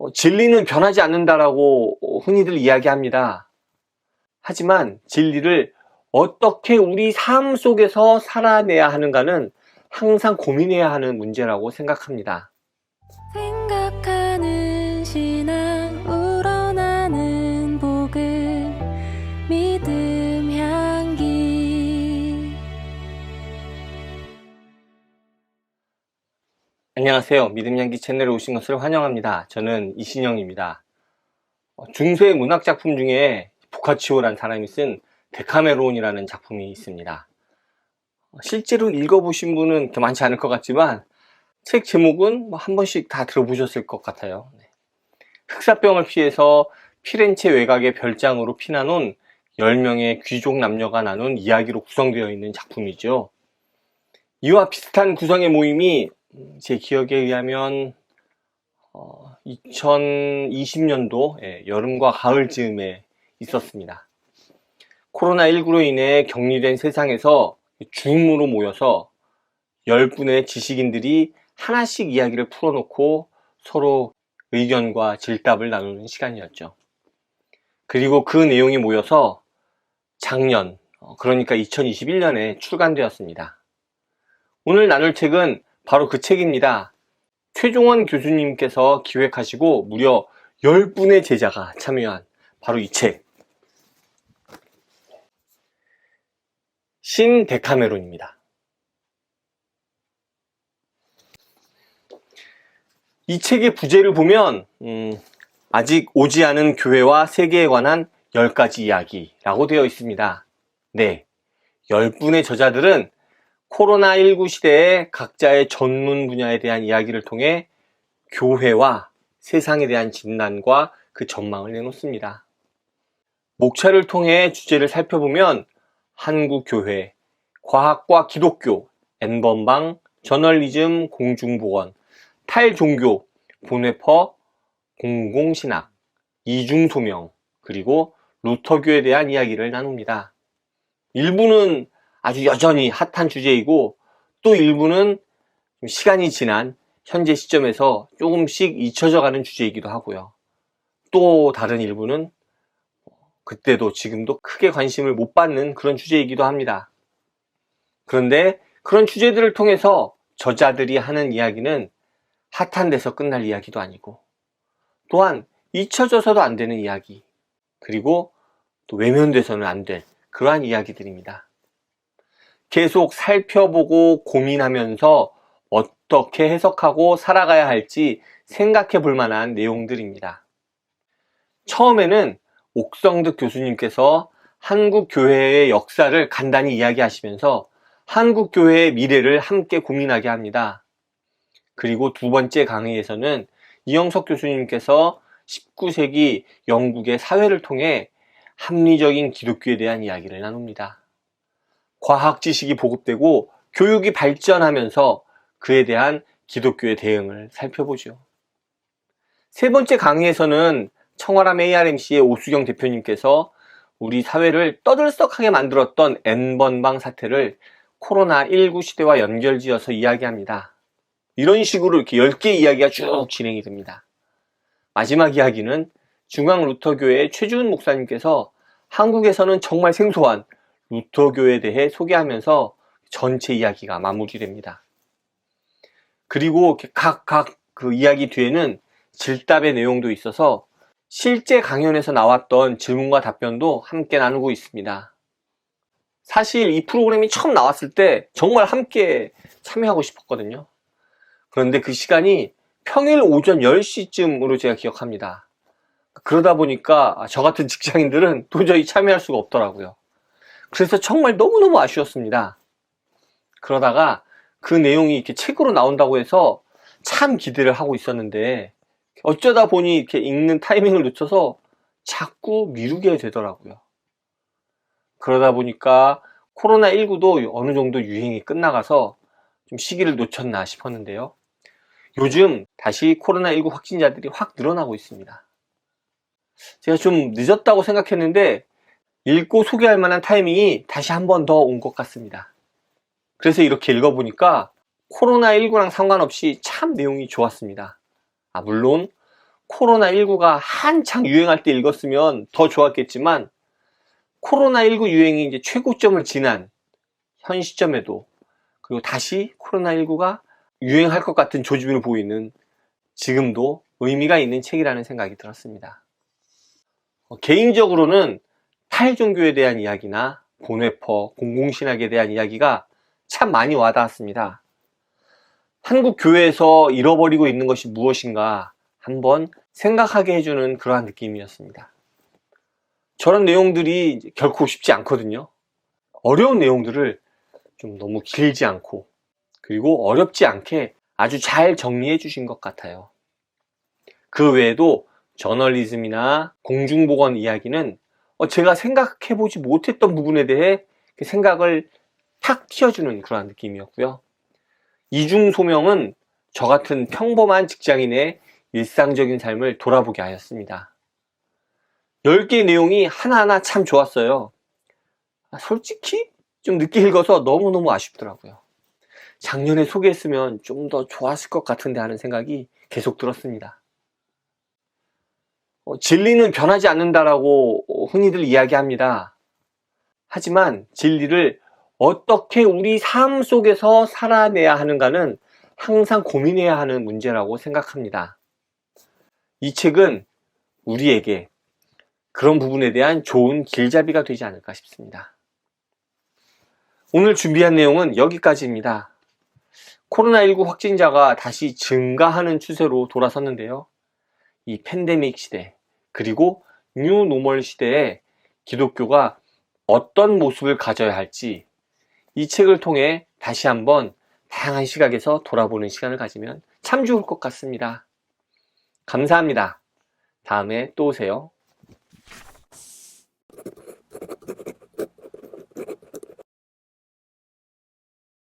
어, 진리는 변하지 않는다라고 어, 흔히들 이야기합니다. 하지만 진리를 어떻게 우리 삶 속에서 살아내야 하는가는 항상 고민해야 하는 문제라고 생각합니다. 생각하는 신앙 안녕하세요. 믿음향기 채널에 오신 것을 환영합니다. 저는 이신영입니다. 어, 중세 문학 작품 중에 보카치오라는 사람이 쓴 데카메론이라는 작품이 있습니다. 어, 실제로 읽어보신 분은 많지 않을 것 같지만 책 제목은 뭐한 번씩 다 들어보셨을 것 같아요. 네. 흑사병을 피해서 피렌체 외곽의 별장으로 피난 온 10명의 귀족 남녀가 나눈 이야기로 구성되어 있는 작품이죠. 이와 비슷한 구성의 모임이 음, 제 기억에 의하면 2020년도 예, 여름과 가을 즈음에 있었습니다. 코로나19로 인해 격리된 세상에서 줌으로 모여서 10분의 지식인들이 하나씩 이야기를 풀어놓고 서로 의견과 질답을 나누는 시간이었죠. 그리고 그 내용이 모여서 작년, 어, 그러니까 2021년에 출간되었습니다. 오늘 나눌 책은 바로 그 책입니다. 최종원 교수님께서 기획하시고 무려 10분의 제자가 참여한 바로 이 책. 신 데카메론입니다. 이 책의 부제를 보면 음, 아직 오지 않은 교회와 세계에 관한 10가지 이야기라고 되어 있습니다. 네, 10분의 저자들은 코로나19 시대에 각자의 전문 분야에 대한 이야기를 통해 교회와 세상에 대한 진단과 그 전망을 내놓습니다. 목차를 통해 주제를 살펴보면 한국교회, 과학과 기독교, N번방, 저널리즘, 공중보건, 탈종교, 본회퍼, 공공신학, 이중소명, 그리고 루터교에 대한 이야기를 나눕니다. 일부는 아주 여전히 핫한 주제이고 또 일부는 좀 시간이 지난 현재 시점에서 조금씩 잊혀져 가는 주제이기도 하고요. 또 다른 일부는 그때도 지금도 크게 관심을 못 받는 그런 주제이기도 합니다. 그런데 그런 주제들을 통해서 저자들이 하는 이야기는 핫한 데서 끝날 이야기도 아니고 또한 잊혀져서도 안 되는 이야기 그리고 또 외면돼서는 안 될 그러한 이야기들입니다. 계속 살펴보고 고민하면서 어떻게 해석하고 살아가야 할지 생각해 볼 만한 내용들입니다. 처음에는 옥성득 교수님께서 한국 교회의 역사를 간단히 이야기하시면서 한국 교회의 미래를 함께 고민하게 합니다. 그리고 두 번째 강의에서는 이영석 교수님께서 19세기 영국의 사회를 통해 합리적인 기독교에 대한 이야기를 나눕니다. 과학 지식이 보급되고 교육이 발전하면서 그에 대한 기독교의 대응을 살펴보죠. 세 번째 강의에서는 청와람 ARMC의 오수경 대표님께서 우리 사회를 떠들썩하게 만들었던 N번방 사태를 코로나19 시대와 연결지어서 이야기합니다. 이런 식으로 이렇게 10개 이야기가 쭉 진행이 됩니다. 마지막 이야기는 중앙 루터교회의 최주은 목사님께서 한국에서는 정말 생소한 루터교에 대해 소개하면서 전체 이야기가 마무리됩니다. 그리고 각, 각 그 이야기 뒤에는 질답의 내용도 있어서 실제 강연에서 나왔던 질문과 답변도 함께 나누고 있습니다. 사실 이 프로그램이 처음 나왔을 때 정말 함께 참여하고 싶었거든요. 그런데 그 시간이 평일 오전 10시쯤으로 제가 기억합니다. 그러다 보니까 저 같은 직장인들은 도저히 참여할 수가 없더라고요. 그래서 정말 너무너무 아쉬웠습니다. 그러다가 그 내용이 이렇게 책으로 나온다고 해서 참 기대를 하고 있었는데 어쩌다 보니 이렇게 읽는 타이밍을 놓쳐서 자꾸 미루게 되더라고요. 그러다 보니까 코로나19도 어느 정도 유행이 끝나가서 좀 시기를 놓쳤나 싶었는데요. 요즘 다시 코로나19 확진자들이 확 늘어나고 있습니다. 제가 좀 늦었다고 생각했는데 읽고 소개할 만한 타이밍이 다시 한 번 더 온 것 같습니다. 그래서 이렇게 읽어보니까 코로나19랑 상관없이 참 내용이 좋았습니다. 아, 물론 코로나19가 한창 유행할 때 읽었으면 더 좋았겠지만 코로나19 유행이 이제 최고점을 지난 현 시점에도 그리고 다시 코로나19가 유행할 것 같은 조짐을 보이는 지금도 의미가 있는 책이라는 생각이 들었습니다. 어, 개인적으로는 탈종교에 대한 이야기나 본회퍼, 공공신학에 대한 이야기가 참 많이 와닿았습니다. 한국 교회에서 잃어버리고 있는 것이 무엇인가 한번 생각하게 해주는 그러한 느낌이었습니다. 저런 내용들이 결코 쉽지 않거든요. 어려운 내용들을 좀 너무 길지 않고 그리고 어렵지 않게 아주 잘 정리해 주신 것 같아요. 그 외에도 저널리즘이나 공중보건 이야기는 어, 제가 생각해 보지 못했던 부분에 대해 그 생각을 탁 튀어주는 그러한 느낌이었고요. 이중 소명은 저 같은 평범한 직장인의 일상적인 삶을 돌아보게 하였습니다. 10개 내용이 하나하나 참 좋았어요. 아, 솔직히 좀 늦게 읽어서 너무너무 아쉽더라고요. 작년에 소개했으면 좀 더 좋았을 것 같은데 하는 생각이 계속 들었습니다. 어, 진리는 변하지 않는다라고 흔히들 이야기합니다. 하지만 진리를 어떻게 우리 삶 속에서 살아내야 하는가는 항상 고민해야 하는 문제라고 생각합니다. 이 책은 우리에게 그런 부분에 대한 좋은 길잡이가 되지 않을까 싶습니다. 오늘 준비한 내용은 여기까지입니다. 코로나19 확진자가 다시 증가하는 추세로 돌아섰는데요. 이 팬데믹 시대, 그리고 뉴 노멀 시대에 기독교가 어떤 모습을 가져야 할지 이 책을 통해 다시 한번 다양한 시각에서 돌아보는 시간을 가지면 참 좋을 것 같습니다. 감사합니다. 다음에 또 오세요.